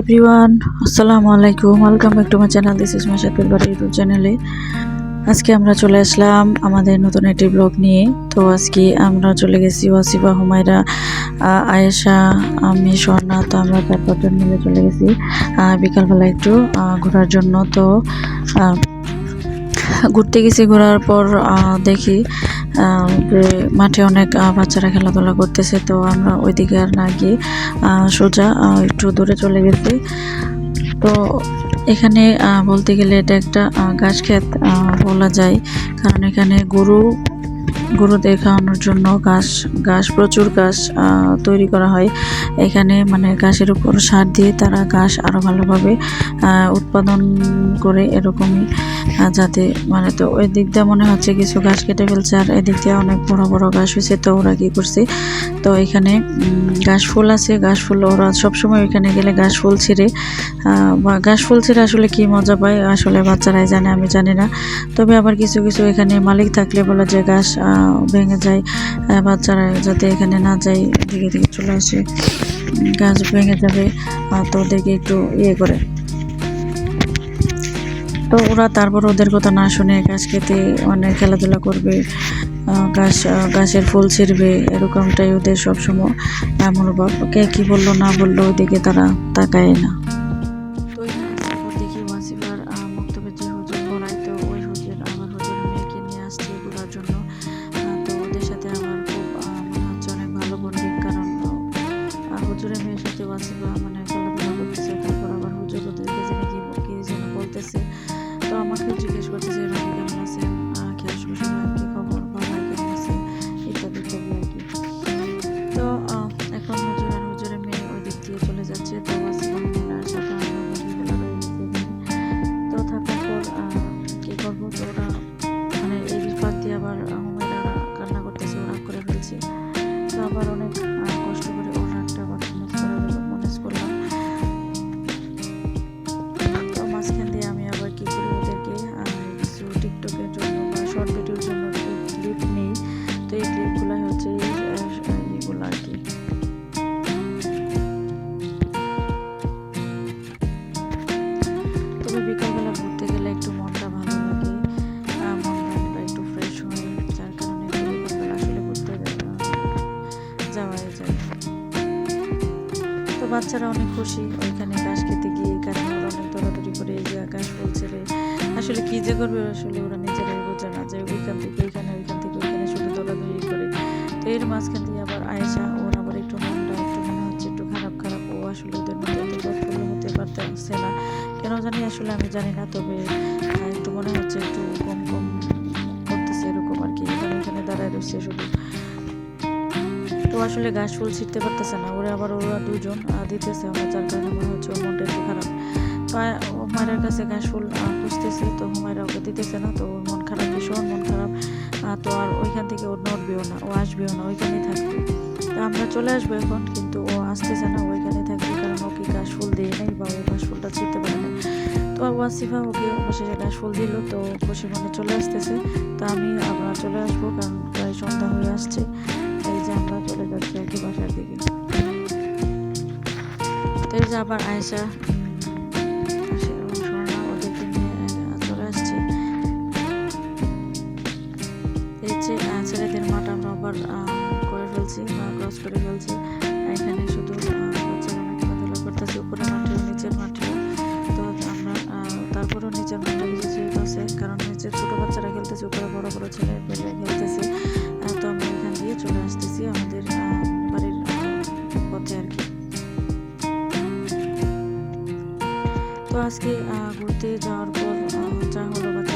Everyone, আসসালামু আলাইকুম। Welcome back to my channel this is সাথের বাড়ি ইউটিউব চ্যানেলে আজকে আমরা চলে আসলাম আমাদের নতুন একটি ব্লগ নিয়ে। তো আজকে আমরা চলে গেছি ওয়াসিফা, হুমায়রা আয়েশা, আমি, স্বর্ণা, তো আমরা চার পাঁচজন মিলে চলে গেছি। বিকালবেলা একটু ঘোরার জন্য। তো ঘুরতে গেছি, ঘোরার পর দেখি মাঠে অনেক বাচ্চারা খেলাধুলা করতেছে, তো আমরা ওইদিকে আর না গিয়ে সোজা একটু দূরে চলে গেছি। তো এখানে বলতে গেলে এটা একটা ঘাস ক্ষেত বলা যায়। কারণ এখানে গরু, গরুদের খাওয়ানোর জন্য ঘাস ঘাস, প্রচুর ঘাস তৈরি করা হয়। এখানে মানে ঘাসের উপর সার দিয়ে তারা ঘাস আরও ভালোভাবে উৎপাদন করে এরকমই। যাতে মানে তো ওই দিক দিয়ে মনে হচ্ছে কিছু ঘাস কেটে ফেলছে আর এদিক দিয়ে অনেক বড় বড় ঘাস হয়েছে তো ওরা কী করছে? তো এখানে ঘাস ফুল আছে ঘাস ফুল ওরা সবসময় ওইখানে গেলে ঘাস ফুল ছিঁড়ে। বা ঘাস ফুল ছিঁড়ে আসলে কি মজা পায়? আসলে বাচ্চারাই জানে আমি জানি না। তবে আবার কিছু কিছু এখানে মালিক থাকলে বলে যে আহ, ভেঙে যায়। বাচ্চারা যাতে এখানে না যায় দিকে দিকে চলে আসে। গাছ ভেঙে যাবে তো ওদেরকে একটু ইয়ে করে। তো ওরা তারপর ওদের কথা না শুনে গাছ খেতে মানে খেলাধুলা করবে গাছ গাছের ফুল ছিঁড়বে, এরকমটাই ওদের সবসময়, এমন কে কী বলল না বলল ওইদিকে তারা তাকায় না। তো আমাকে জিজ্ঞেস করছে ভাই যাওয়াই যায়। তো বাচ্চারা অনেক খুশি ওইখানে ঘাস খেতে গিয়ে, কারণ ওরা অনেক দৌড়াদৌড়ি করে এই যে ঘাস বলছে রে। আসলে কি যে করবে আসলে ওরা নিজেরাই বোঝে না যে ওইখান থেকে ওইখানে, ওইখান থেকে ওইখানে শুধু দৌড়াদৌড়ি করে। তো এর মাঝখান দিয়ে আবার আয়েশা, ওর আবার একটু মনটা একটু মনে হচ্ছে একটু খারাপ খারাপ। ও আসলে ওদের মধ্যে এত প্রফুল্ল হতে পারতেছে না। কেন জানি আসলে আমি জানি না, তবে একটু মনে হচ্ছে একটু কম কম করতেছে এরকম আর কি। এখানে দাঁড়ায় রয়েছে শুধু। তো আসলে গাছ ফুল ছিটতে পারতেছে না। ওরা আবার ওরা দুজন দিতেছে আমার যার কারণে মনে হচ্ছে ওর মনটা একটু খারাপ। হুমায়রার কাছে গাছ ফুল খুঁজতেছে, তো হুমায়রা ওকে দিতেছে না, তো ওর মন খারাপ, ভীষণ মন খারাপ। তো আর ওইখান থেকে ও নড়বেও না, ও আসবেও না, ওইখানেই থাকবে। তো আমরা চলে আসব এখন, কিন্তু ও আসতেছে না ওইখানে থাকবে, কারণ ওকে গাছ ফুল দিয়ে নেই বা ও গাছ ফুলটা ছিটতে পারে না তো ওয়াসিফা ওকে অবশেষে গাছ ফুল দিল, তো খুশি মনে চলে আসতেছে। তো আমি আবার চলে আসব, কারণ প্রায় সন্ধ্যা হয়ে আসছে। এই যে চলে যাচ্ছি আর কি বাসার দিকে। তো আবার আহ, ছেলেদের মাঠ আমরা আবার করে ফেলছি বা ক্রস করে ফেলছি। এখানে শুধু খেলাধুলা করতেছে উপরে মাঠে নিচের মাঠে। তো আমরা তারপরেও নিচের মাঠে কিছু আছে কারণ নিচে ছোট বাচ্চারা খেলতেছে উপরে বড় বড় ছেলে খেলতেছে। চলে আসতেছি আমাদের বাড়ির পথে আর কি। তো আজকে ঘুরতে যাওয়ার পর যা হলো